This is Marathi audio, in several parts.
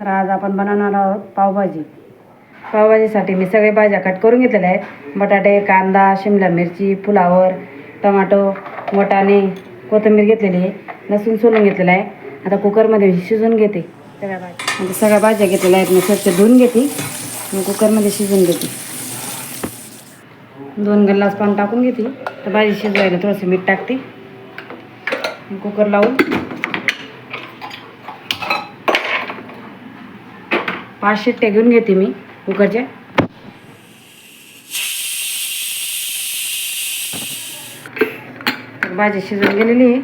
तर आज आपण बनवणार आहोत पावभाजी. पावभाजीसाठी मी सगळे भाज्या कट करून घेतलेल्या आहेत. बटाटे कांदा शिमला मिरची फुलावर टमाटो वटाणे कोथिंबीर घेतलेली आहे. लसूण सोलून घेतलेला आहे. आता कुकरमध्ये शिजवून घेते. सगळ्या भाज्या. आता सगळ्या भाज्या घेतलेल्या आहेत. मी स्वच्छ धुवून घेते. आणि कुकरमध्ये शिजवून घेते. दोन गल्लास पाणी टाकून घेते. तर भाजी शिजवायला थोडंसं मीठ टाकते. कुकर लावून. पाच शिट्ट्या घेऊन घेते मी कुकरच्या तर भाजी शिजून गेलेली आहे.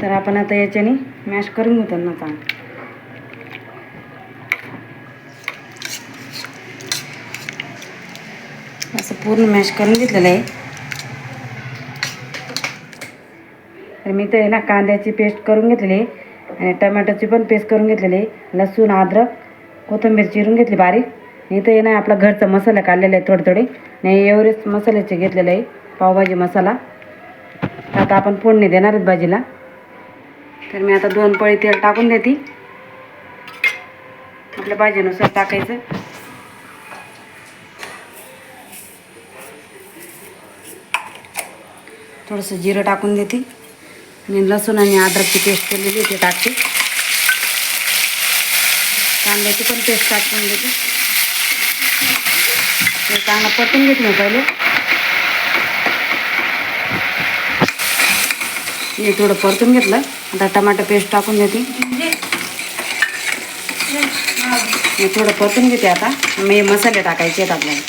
तर आपण आता याच्याने मॅश करून घेऊ त्यांना आता असं पूर्ण मॅश करून घेतलेलं आहे. तर मी तर आहे ना कांद्याची पेस्ट करून घेतलेली आहे. आणि टमॅटोची पण पेस्ट करून घेतलेली आहे. लसूण अद्रक कोथिंबीर चिरून घेतली बारीक. तर हे नाही आपला घरचा मसाला काढलेला आहे थोडे थोडे नाही एवढेच मसाल्याचे घेतलेले आहे पावभाजी मसाला. आता आपण फोडणी देणार आहेत भाजीला. तर मी आता दोन पळी तेल टाकून देते. आपल्या भाजीनुसार टाकायचं. थोडंसं जिरं टाकून देते. आणि लसूण आणि अद्रकची पेस्ट केलेली ते टाकते. कांद्याची पण पेस्ट टाकून देते कांदा परतून घेत मी पहिले. हे थोडं परतून घेतलं. आता टमाटर पेस्ट टाकून देते. मी थोडं परतून घेते आता. मी मसाले टाकायचे आहेत आपल्याला.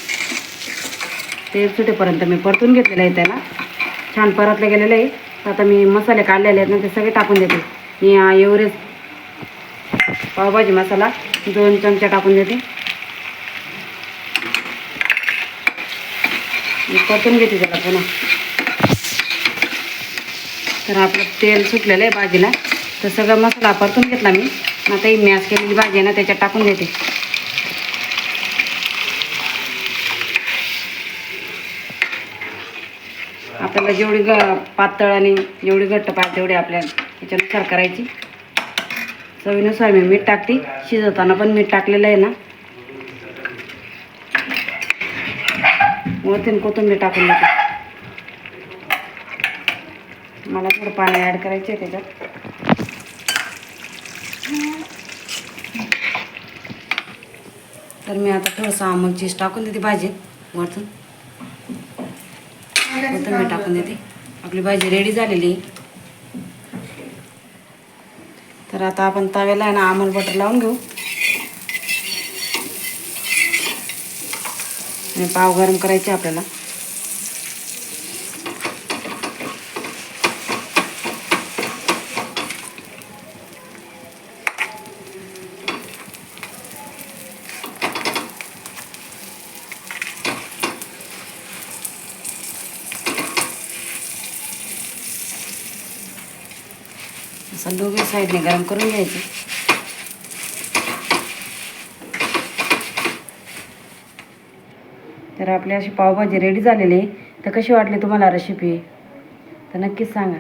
तेल सुटेपर्यंत मी परतून घेतलेलं आहे त्याला. छान परतलं गेलेलं आहे. तर आता मी मसाले काढलेले आहेत ना ते सगळे टाकून देते. मी एवढेच पावभाजी मसाला दोन चमचे टाकून देते. मी परतून घेते त्याला पुन्हा. तर आपलं तेल सुटलेलं आहे भाजीला तर सगळा मसाला परतून घेतला मी. आता ही मॅश केलेली भाजी आहे ना त्याच्यात टाकून देते. आपल्याला जेवढी ग पातळ आणि जेवढी घट्ट पाहिजे तेवढी आपल्या त्याच्यानुसार करायची. चवीनुसार मी मीठ टाकते. शिजवताना पण मीठ टाकलेलं आहे ना. वरतीन कोथिंबीर टाकून देते. मला थोडं पाणी ॲड करायचे आहे त्याच्यात. तर मी आता थोडंसं आमक चीज टाकून देते भाजीत वरतून. कोथिंबीर टाकून देते. आपली भाजी रेडी झालेली आहे. तर आता आपण तव्याला आहे ना आमल बटर लावून घेऊ. आणि पाव गरम करायचे आपल्याला. असं दोघे साईडने गरम करून घ्यायचं. तर आपली अशी पावभाजी रेडी झालेली आहे. तर कशी वाटली तुम्हाला रेसिपी तर नक्कीच सांगा.